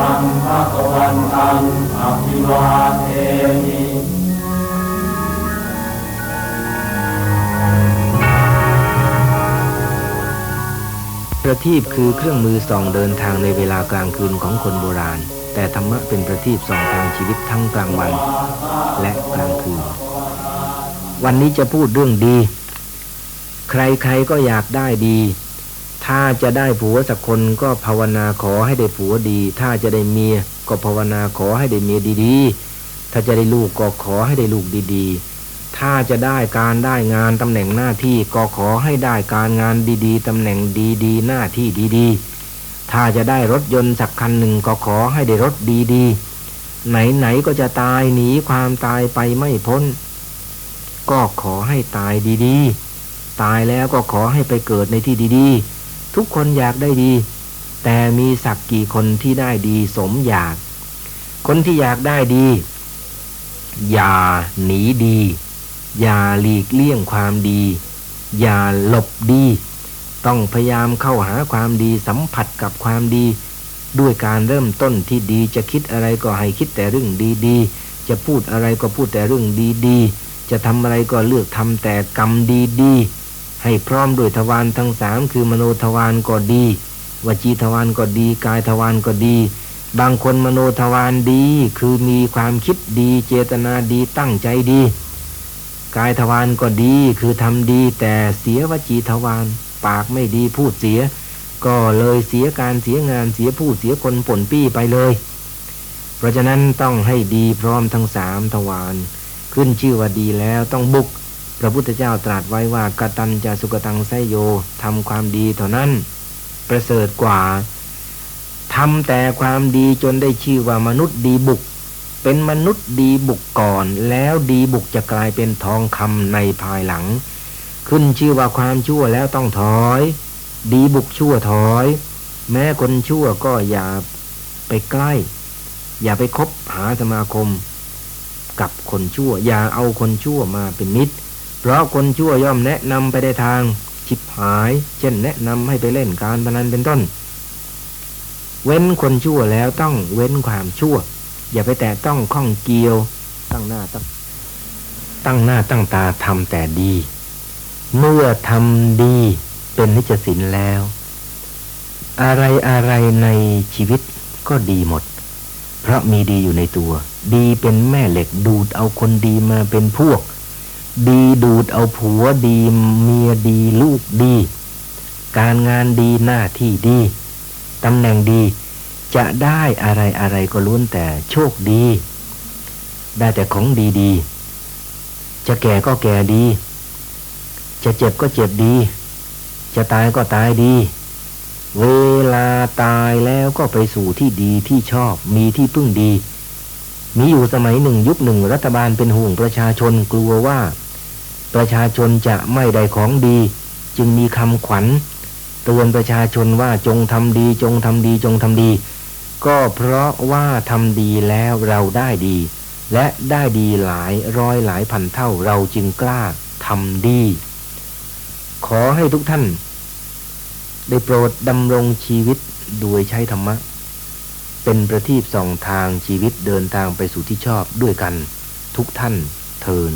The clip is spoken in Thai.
ภะคะวันตังอภิวาเทมิประทีปคือเครื่องมือส่องเดินทางในเวลากลางคืนของคนโบราณ แต่ธรรมะเป็นประทีปส่องทางชีวิตทั้งกลางวัน และกลางคืน วันนี้จะพูดเรื่องดี ใครๆก็อยากได้ดี ถ้าจะได้ผัวสักคนก็ภาวนาขอให้ได้ผัวดี ถ้าจะได้เมียก็ภาวนาขอให้ได้เมียดีๆ ถ้าจะได้ลูกก็ขอให้ได้ลูกดีๆ ถ้าจะได้การได้งานตำแหน่งหน้าที่ก็ขอให้ได้การงานดีๆตำแหน่งดีๆ หน้าที่ดีๆ ถ้าจะได้รถยนต์สักคันหนึ่งก็ขอให้ได้รถดีๆ ไหนๆก็จะตายหนีความตายไปไม่พ้น ก็ขอให้ตายดีๆ ตายแล้วก็ขอให้ไปเกิดในที่ดีๆ ทุกคนอยากได้ดี แต่มีสักกี่คนที่ได้ดีสมอยาก คนที่อยากได้ดี อย่าหนีดี อย่าหลีกเลี่ยงความดี อย่าหลบดี ต้องพยายามเข้าหาความดีสัมผัสกับความดี ด้วยการเริ่มต้นที่ดีจะคิดอะไรก็ให้คิดแต่เรื่องดีๆ จะพูดอะไรก็พูดแต่เรื่องดีๆ จะทำอะไรก็เลือกทำแต่กรรมดีๆ ให้พร้อมด้วยทวารทั้งสามคือมโนทวารก็ดี วจีทวารก็ดี กายทวารก็ดี บางคนมโนทวารดี คือมีความคิดดี เจตนาดีตั้งใจดี กายทวารก็ดีคือทำดี แต่เสียวจีทวารปากไม่ดีพูดเสีย ก็เลยเสียการเสียงานเสียผู้เสียคนผลปี้ไปเลย เพราะฉะนั้นต้องให้ดีพร้อมทั้งสามทวารขึ้นชื่อว่าดีแล้วต้องบุก พระพุทธเจ้าตรัสไว้ว่ากตัญจะสุกตังไสโยทำความดีเท่านั้น ประเสริฐกว่าทำแต่ความดีจนได้ชื่อว่ามนุษย์ดีบุก เป็นมนุษย์ดีบุกก่อน แล้วดีบุกจะกลายเป็นทองคำในภายหลัง ขึ้นชื่อว่าความชั่วแล้วต้องถอย ดีบุกชั่วถอย แม้คนชั่วก็อย่าไปใกล้ อย่าไปคบหาสมาคม กับคนชั่ว อย่าเอาคนชั่วมาเป็นมิตร เพราะคนชั่วย่อมแนะนำไปในทางชิบหาย เช่นแนะนำให้ไปเล่นการพนันเป็นต้น เว้นคนชั่วแล้วต้องเว้นความชั่ว อย่าไปแต่ต้องข้องเกี่ยว ตั้งหน้าตั้งตั้งหน้าตั้งตาทำแต่ดี เมื่อทำดีเป็นนิจสินแล้ว อะไรอะไรในชีวิตก็ดีหมด เพราะมีดีอยู่ในตัว ดีเป็นแม่เหล็กดูดเอาคนดีมาเป็นพวก ดีดูดเอาผัวดีเมียดีลูกดี การงานดีหน้าที่ดีตำแหน่งดี จะได้อะไรอะไรก็ล้วนแต่โชคดี ได้แต่ของดีดีๆจะแก่ก็แก่ดี จะเจ็บก็เจ็บดี จะตายก็ตายดี เวลาตายแล้วก็ไปสู่ที่ดีที่ชอบมีที่พึ่งดี มีอยู่สมัยหนึ่งยุคหนึ่งรัฐบาลเป็นห่วงประชาชนกลัวว่า ประชาชนจะไม่ได้ของดี จึงมีคำขวัญเตือนประชาชนว่าจงทำดี จงทำดีจงทำดี ก็เพราะว่าทำดีแล้วเราได้ดี และได้ดีหลายร้อยหลายพันเท่าเราจึงกล้าทำดี ขอให้ทุกท่าน ได้โปรดดำรงชีวิตโดยใช้ธรรมะ เป็นประทีปส่องทางชีวิตเดินทางไปสู่ที่ชอบด้วยกัน ทุกท่านเทิน